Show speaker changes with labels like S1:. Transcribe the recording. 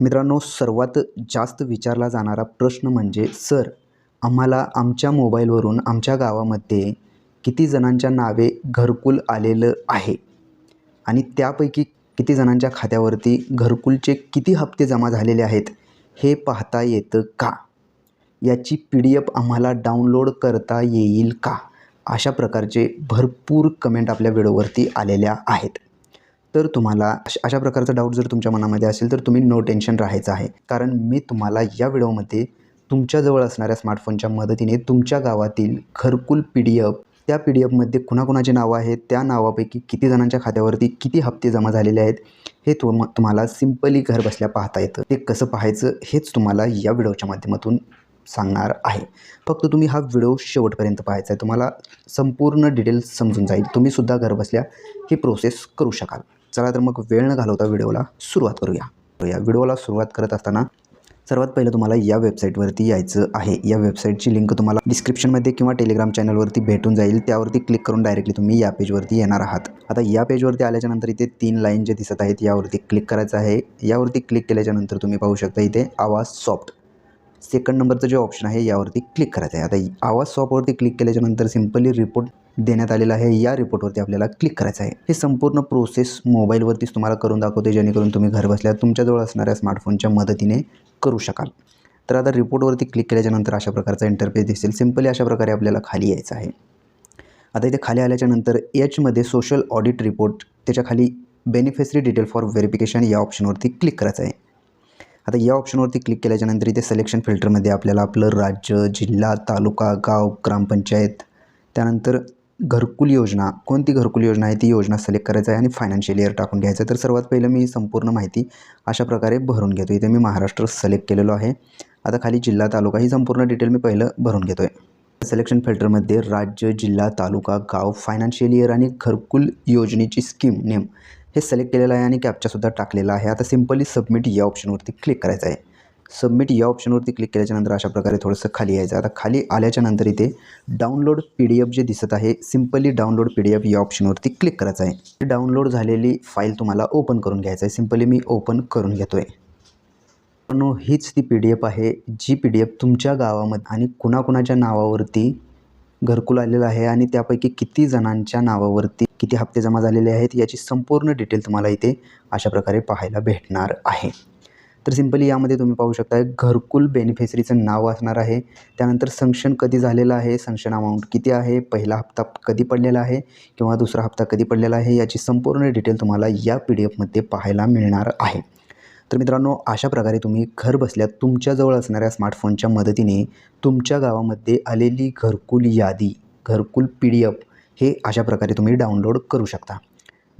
S1: मित्रांनो सर्वात जास्त विचारला जाणारा प्रश्न म्हणजे सर आम्हाला आमच्या मोबाईलवरून आमच्या गावामध्ये किती जणांच्या नावे घरकुल आलेलं आहे? आणि त्यापैकी किती जणांच्या खात्यावरती घरकुलचे किती हप्ते जमा झालेले आहेत हे पाहता येतं का? याची पी डी एफ आम्हाला डाउनलोड करता येईल का? अशा प्रकारचे भरपूर कमेंट आपल्या व्हिडिओवरती आलेल्या आहेत. तर तुम्हाला अशा प्रकारचा डाऊट जर तुमच्या मनामध्ये असेल तर तुम्ही नो टेन्शन राहायचं आहे. कारण मी तुम्हाला या व्हिडिओमध्ये तुमच्याजवळ असणाऱ्या स्मार्टफोनच्या मदतीने तुमच्या गावातील घरकुल पी डी एफ त्या पी डी एफमध्ये कुणाकुणाची नावं आहेत त्या नावापैकी किती जणांच्या खात्यावरती किती हप्ते जमा झालेले आहेत हे तुम तुम्हाला सिम्पली घर बसल्या पाहता येतं. ते कसं पाहायचं हेच तुम्हाला या व्हिडिओच्या माध्यमातून सांगणार आहे. फक्त तुम्ही हा व्हिडिओ शेवटपर्यंत पाहायचा आहे. तुम्हाला संपूर्ण डिटेल्स समजून जाईल. तुम्हीसुद्धा घर बसल्या ही प्रोसेस करू शकाल. चला तर मग वेळ न घालवता व्हिडिओला सुरुवात करूया. या व्हिडिओला सुरुवात करत असताना सर्वात पहिलं तुम्हाला या वेबसाईटवरती यायचं आहे. या वेबसाईटची लिंक तुम्हाला डिस्क्रिप्शनमध्ये किंवा टेलिग्राम चॅनलवरती भेटून जाईल. त्यावरती क्लिक करून डायरेक्टली तुम्ही या पेजवरती येणार आहात. आता या पेजवरती आल्याच्यानंतर इथे तीन लाईन जे दिसत आहेत यावरती क्लिक करायचं आहे. यावरती क्लिक केल्याच्यानंतर तुम्ही पाहू शकता इथे आवाज सॉफ्ट. सेकंड नंबरचं जे ऑप्शन आहे यावरती क्लिक करायचं आहे. आता आवाज सॉफ्टवरती क्लिक केल्याच्यानंतर सिम्पली रिपोर्ट देण्यात आलेला आहे. या रिपोर्टवरती आपल्याला क्लिक करायचं आहे. हे संपूर्ण प्रोसेस मोबाईलवरतीच तुम्हाला करून दाखवते जेणेकरून तुम्ही घरबसल्या तुमच्याजवळ असणाऱ्या स्मार्टफोनच्या मदतीने करू शकाल. तर आता रिपोर्टवरती क्लिक केल्याच्यानंतर अशा प्रकारचा इंटरफेस दिसेल. सिम्पली अशा प्रकारे आपल्याला खाली यायचं आहे. आता इथे खाली आल्याच्यानंतर एचमध्ये सोशल ऑडिट रिपोर्ट त्याच्याखाली बेनिफिशरी डिटेल फॉर व्हेरिफिकेशन या ऑप्शनवरती क्लिक करायचं आहे. आता या ऑप्शनवरती क्लिक केल्याच्यानंतर इथे सिलेक्शन फिल्टरमध्ये आपल्याला आपलं राज्य जिल्हा तालुका गाव ग्रामपंचायत त्यानंतर घरकुल योजना कोणती घरकुल योजना आहे ती योजना सिलेक्ट करायचं आहे आणि फायनान्शियल इयर टाकून घ्यायचं आहे. तर सर्वात पहिलं मी संपूर्ण माहिती अशा प्रकारे भरून घेतो इथे मी महाराष्ट्र सिलेक्ट केलेलो आहे. आता खाली जिल्हा तालुका ही संपूर्ण डिटेल मी पहिलं भरून घेतो आहे सिलेक्शन फिल्टरमध्ये राज्य जिल्हा तालुका गाव फायनान्शियल इयर आणि घरकुल योजनेची स्कीम नेम हे सिलेक्ट केलेलं आहे आणि कॅप्चासुद्धा टाकलेला आहे. आता सिम्पली सबमिट या ऑप्शनवरती क्लिक करायचं आहे. सबमिट या ऑप्शनवरती क्लिक केल्याच्यानंतर अशा प्रकारे थोडंसं खाली यायचं. आता खाली आल्याच्यानंतर इथे डाउनलोड पी डी एफ जे दिसत आहे simply download P D F या ऑप्शनवरती क्लिक करायचं आहे. डाउनलोड झालेली फाईल तुम्हाला ओपन करून घ्यायचं आहे. सिम्पली मी ओपन करून घेतो आहे पण हीच ती पी डी एफ आहे जी पी डी एफ तुमच्या गावामध्ये आणि कुणाकुणाच्या नावावरती घरकुल आलेलं आहे आणि त्यापैकी किती जणांच्या नावावरती किती हप्ते जमा झालेले आहेत याची संपूर्ण डिटेल तुम्हाला इथे अशा प्रकारे पाहायला भेटणार आहे. तर सिम्पली यामध्ये तुम्ही पाहू शकता घरकुल बेनिफिशरीचं नाव असणार आहे. त्यानंतर संक्शन कधी झालेलं आहे? संक्शन अमाऊंट किती आहे? पहिला हप्ता कधी पडलेला आहे? किंवा दुसरा हप्ता कधी पडलेला आहे? याची संपूर्ण डिटेल तुम्हाला या पी डी एफमध्ये पाहायला मिळणार आहे. तर मित्रांनो अशा प्रकारे तुम्ही घर बसल्या तुमच्याजवळ असणाऱ्या स्मार्टफोनच्या मदतीने तुमच्या गावामध्ये आलेली घरकुल यादी घरकुल पी डी एफ हे अशा प्रकारे तुम्ही डाउनलोड करू शकता.